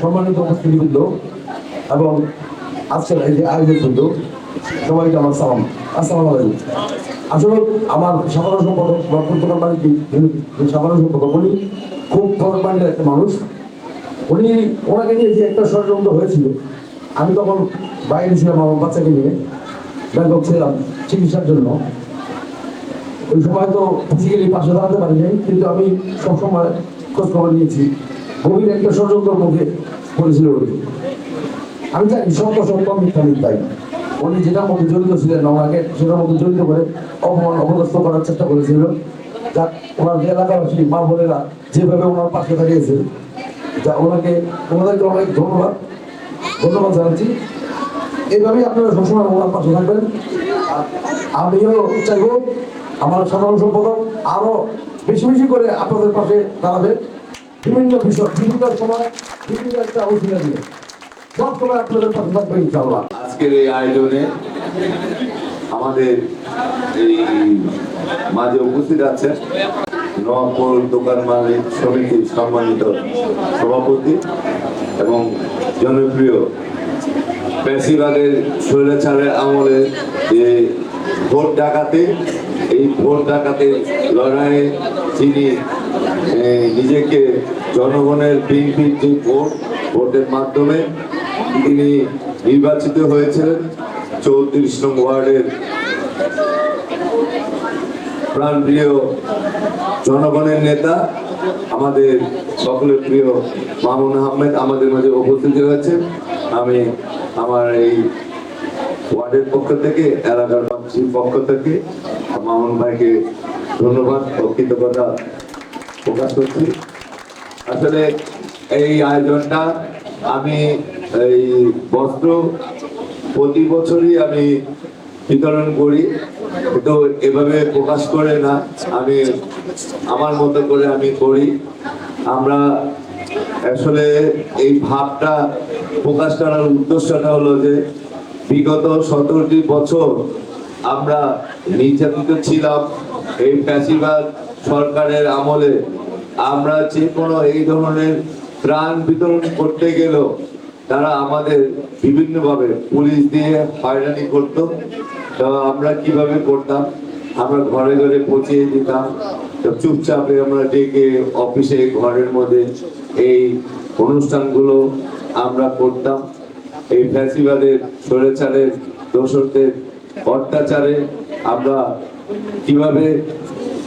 সম্মানিত উপস্থিতিবৃন্দ এবং আজকের এই যে আয়োজন বৃন্দ, সবাইকে আমার সালাম। আসসালামু আলাইকুম। আসলে আমার সাধারণ সম্পাদক বক্তব্য মালিক সাধারণ সম্পাদক, উনি খুব মাইন্ডের একটা মানুষ। উনি ওনাকে নিয়ে যে একটা ষড়যন্ত্র হয়েছিল, আমি তখন বাইরে ছিলাম আমার বাচ্চাকে নিয়ে ব্যাংকক ছিলাম চিকিৎসার জন্য। ওই সময় তো ফিজিক্যালি পাশে দাঁড়াতে পারি নাই কিন্তু আমি সবসময় খোঁজ খবর নিয়েছি। গভীর একটা ষড়যন্ত্রের মুখে উনি আমি জানি, সত্য সত্য, মিথ্যা মিথ্যাই। উনি যেটার মধ্যে জড়িত ছিলেন ওনাকে সেটার মধ্যে জড়িত করে অপমান, অপদস্থ করার চেষ্টা করেছিল। যা ওনার এলাকাবাসী, মা বোনেরা যেভাবে ওনার পাশে দাঁড়িয়েছে, যা ওনাকে, ওনাদেরকে অনেক ধন্যবাদ। ধন্যবাদ জানাচ্ছি। এইভাবেই আপনারা সবসময় ওনার পাশে থাকবেন। আর আমিও চাইব আমার সাধারণ সম্পাদক আরও বেশি বেশি করে আপনাদের পাশে দাঁড়াবে। বিভিন্ন বিষয়, বিভিন্ন সময়, বিভিন্ন একটা অসুবিধা দিয়ে সব সময় আপনাদের পাশে থাকবে ইনশাআল্লাহ। আজকের এই আয়োজনে আমাদের এই মাঝে উপস্থিত আছেন নবপুর দোকান মালিক, সমিতির সম্মানিত সভাপতি এবং জনপ্রিয় বেশিরভাগের পেশিবাদের স্বৈরাচারের আমলে যে ভোট ডাকাতে এই ভোট ডাকাতে লড়াইয়ে তিনি নিজেকে জনগণের বিএনপির যে ভোট, ভোটের মাধ্যমে তিনি নির্বাচিত হয়েছিলেন, চৌত্রিশ নং ওয়ার্ডের প্রাণপ্রিয় জনগণের নেতা, আমাদের সকলের প্রিয় মামুন আহমেদ আমাদের মাঝে উপস্থিত হয়েছেন। আমি আমার এই ওয়ার্ডের পক্ষ থেকে, এলাকার পক্ষ থেকে মামুন ভাইকে ধন্যবাদ ও কৃতজ্ঞতা প্রকাশ করছি। আসলে এই আয়োজনটা আমি এই বস্ত্র প্রতি বছরই আমি বিতরণ করি, কিন্তু এভাবে প্রকাশ করে না। আমি আমার মতো করে আমি করি। আমরা আসলে এই ভাবটা প্রকাশ করার উদ্দেশ্যটা হলো যে বিগত সতেরোটি বছর আমরা নির্যাতিত ছিলাম এই প্যাসিবাদ সরকারের আমলে। আমরা যে কোনো এই ধরনের ত্রাণ বিতরণ করতে গেলেও তারা আমাদের বিভিন্নভাবে পুলিশ দিয়ে হয়রানি করতো। তো আমরা কীভাবে করতাম? আমরা ঘরে ঘরে পৌঁছিয়ে দিতাম। তো চুপচাপে আমরা ডেকে অফিসে ঘরের মধ্যে এই অনুষ্ঠানগুলো আমরা করতাম। এই ফ্যাসিবাদের স্বৈরাচারের দোষরদের অত্যাচারে আমরা কীভাবে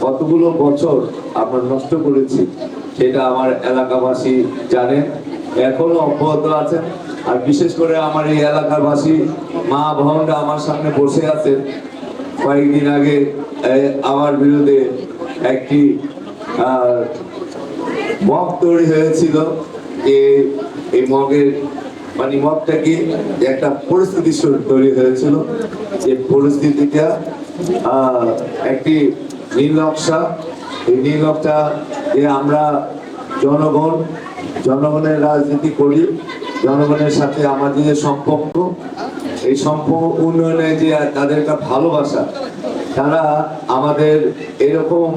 কতগুলো বছর আমরা নষ্ট করেছি, সেটা আমার এলাকাবাসী জানেন এখনও অব্যাহত আছেন আর বিশেষ করে আমার এই এলাকাবাসী, মা ভবনটা আমার সামনে বসে আছেন কয়েকদিন আগে আমার বিরুদ্ধে একটি মগ তৈরি হয়েছিল। যে এই মগের মানে মগটা কি? যে একটা পরিস্থিতি তৈরি হয়েছিল। যে পরিস্থিতিটা একটি নীল নকশা এই নীল নকশা যে আমরা জনগণ, জনগণের রাজনীতি করি, জনগণের সাথে আমাদের যে সম্পর্ক, এই সম্পর্ক উন্নয়নে যে তাদের একটা ভালোবাসা, তারা আমাদের এরকম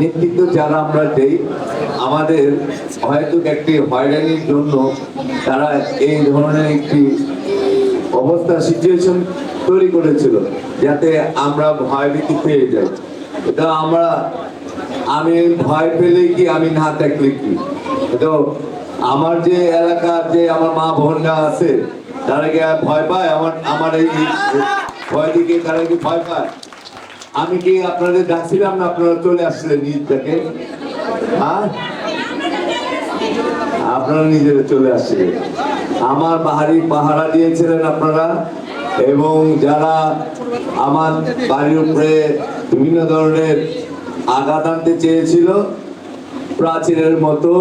নেতৃত্ব যারা আমরা দেই, আমাদের হয়তো একটি হয়রানির জন্য তারা এই ধরনের একটি অবস্থা সিচুয়েশন তৈরি করেছিল যাতে আমরা ভয়ভীতি পেয়ে যাই। এটা আমরা, আমি ভয় পেলে কি আমি না থাকলে কি? তো আমার যে এলাকার যে আমার মা বোনরা আছে, তারা কি ভয় পায়? আমার আমার এই ভয় দিকে তারা কি ভয় পায়? আমি কি আপনাদের ডাকছিলাম না আপনারা চলে আসছিলেন নিজ থেকে? হ্যাঁ? আপনারা নিজেরা চলে আসছিলেন। আমার বাহারি পাহারা দিয়েছিলেন আপনারা, এবং যারা আমার বাড়ির উপরে বিভিন্ন ধরনের আঘাত আনতে চেয়েছিল, প্রাচীরের মতো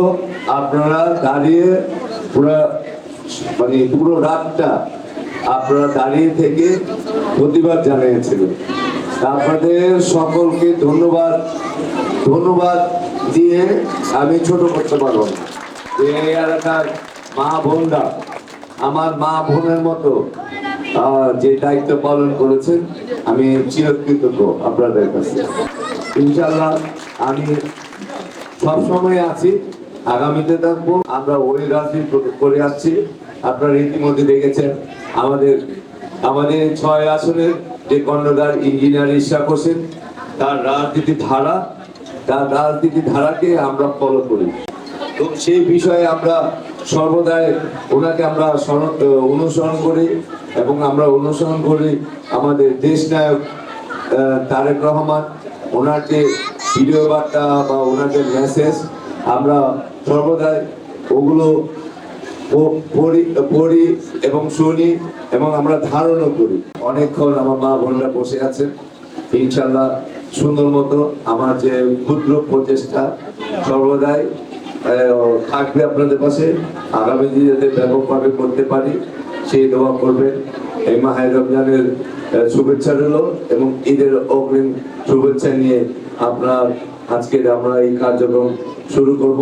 আপনারা দাঁড়িয়ে পুরো মানে পুরো রাতটা আপনারা দাঁড়িয়ে থেকে প্রতিবাদ জানিয়েছিলেন। আপনাদের সকলকে ধন্যবাদ ধন্যবাদ দিয়ে আমি ছোট করতে পারব যে এলাকার মা বোনরা, আমার মা বোনের মতো যে দায়িত্ব পালন করেছেন, আমি চিরকৃতজ্ঞ আপনাদের কাছে। ইনশাল্লাহ আমি সবসময় আছি, আগামীতে থাকব। আমরা ওই রাজনীতি করে আসছি। আপনারা ইতিমধ্যে দেখেছেন আমাদের আমাদের ছয় আসনের যে কর্ণধার ইঞ্জিনিয়ার ইশাক হোসেন, তার রাজনীতি ধারা, তার রাজনীতি ধারাকে আমরা ফলো করি। তো সেই বিষয়ে আমরা সর্বদাই ওনাকে আমরা অনুসরণ করি এবং আমরা অনুসরণ করি আমাদের দেশ নায়ক তারেক রহমান। ওনার যে ভিডিও বার্তা বা ওনার যে মেসেজ আমরা সর্বদাই ওগুলো পড়ি পড়ি এবং শুনি এবং আমরা ধারণও করি। অনেকক্ষণ আমার মা বোনরা বসে আছেন। ইনশাল্লাহ সুন্দর মতো আমার যে ক্ষুদ্র প্রচেষ্টা সর্বদাই থাকবে আপনাদের পাশে। আগামী দিনে যাতে ব্যাপকভাবে করতে পারি, সেই দোয়া করবেন। এই মাহে রমজানের শুভেচ্ছা রইল এবং ঈদের অগ্রিম শুভেচ্ছা নিয়ে আপনার আজকের আমরা এই কার্যক্রম শুরু করব।